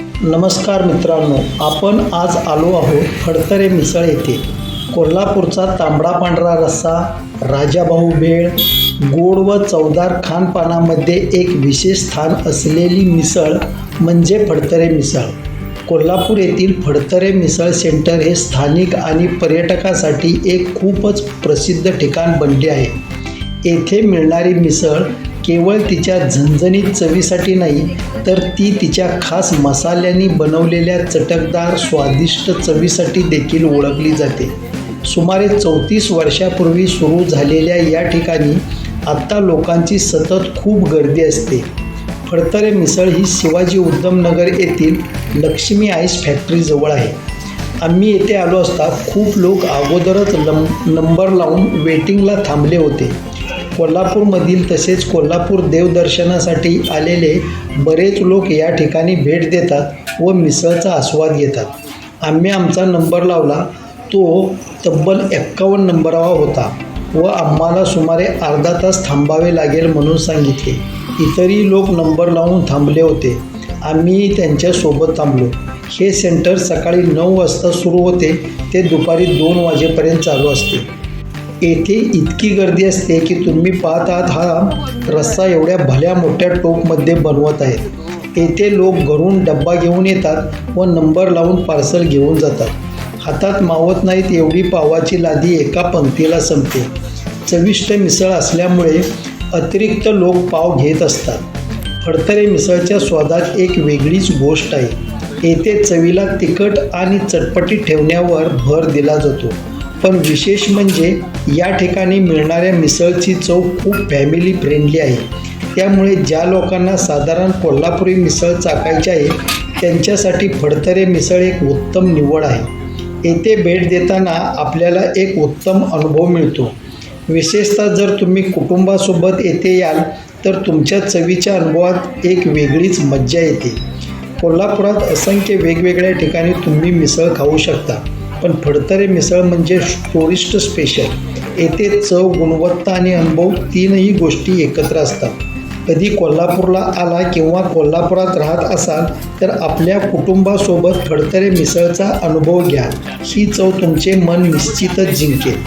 नमस्कार मित्रांनो आपण आज आलो आहोत फडतरे मिसळ येथे. कोल्हापूरचा तांबडा पांढरा रस्सा राजाभाऊ भेळ गोड व चवदार खानपानामध्ये एक विशेष स्थान असलेली मिसळ म्हणजे फडतरे मिसळ. कोल्हापूर येथील फडतरे मिसळ सेंटर हे स्थानिक आणि पर्यटकासाठी एक खूपच प्रसिद्ध ठिकाण बनले आहे. येथे मिळणारी मिसळ केवळ तिच्या झणझणीत चवीसाठी नाही तर ती तिच्या खास मसाल्यांनी बनवलेल्या चटकदार स्वादिष्ट चवीसाठी देखील ओळखली जाते. सुमारे चौतीस वर्षापूर्वी सुरू झालेल्या या ठिकाणी आत्ता लोकांची सतत खूप गर्दी असते. फडतरे मिसळ ही शिवाजी उद्धमनगर येथील लक्ष्मी आईस फॅक्टरीजवळ आहे. आम्ही येथे आलो असता खूप लोक अगोदरच लं नंबर लावून वेटिंगला थांबले होते. कोल्हापूरमधील तसेच कोल्हापूर देवदर्शनासाठी आलेले बरेच लोक या ठिकाणी भेट देतात व मिसळचा आस्वाद घेतात. आम्ही आमचा नंबर लावला तो तब्बल एक्कावन्न नंबरावा होता व आम्हाला सुमारे अर्धा तास थांबावे लागेल म्हणून सांगितले. इतरही लोक नंबर लावून थांबले होते. आम्ही त्यांच्यासोबत थांबलो. हे सेंटर सकाळी नऊ वाजता सुरू होते. ते दुपारी दोन वाजेपर्यंत चालू असते. येथे इतकी गर्दी असते की तुम्ही पाहत आहात हा रस्सा एवढ्या भल्या मोठ्या टोपमध्ये बनवत आहेत. येथे लोक घरून डब्बा घेऊन येतात व नंबर लावून पार्सल घेऊन जातात. हातात मावत नाहीत एवढी पावाची लादी एका पंक्तीला संपते. चविष्ट मिसळ असल्यामुळे अतिरिक्त लोक पाव घेत असतात. फडतरे मिसळच्या स्वादात एक वेगळीच गोष्ट आहे. येथे चवीला तिखट आणि चटपटी ठेवण्यावर भर दिला जातो. पण विशेष म्हणजे या ठिकाणी मिळणाऱ्या मिसळची चव खूप फॅमिली फ्रेंडली आहे. त्यामुळे ज्या लोकांना साधारण कोल्हापुरी मिसळ चाकायची आहे त्यांच्यासाठी फडतरे मिसळ एक उत्तम निवड आहे. येथे भेट देताना आपल्याला एक उत्तम अनुभव मिळतो. विशेषतः जर तुम्ही कुटुंबासोबत येथे याल तर तुमच्या चवीच्या अनुभवात एक वेगळीच मज्जा येते. कोल्हापुरात असंख्य वेगवेगळ्या ठिकाणी तुम्ही मिसळ खाऊ शकता. पण फडतरे मिसळ म्हणजे टुरिस्ट स्पेशल. येथे चव गुणवत्ता आणि अनुभव तीनही गोष्टी एकत्र असतात. कधी कोल्हापूरला आला किंवा कोल्हापुरात राहत असाल तर आपल्या कुटुंबासोबत फडतरे मिसळचा अनुभव घ्या. ही चव तुमचे मन निश्चितच जिंकेल.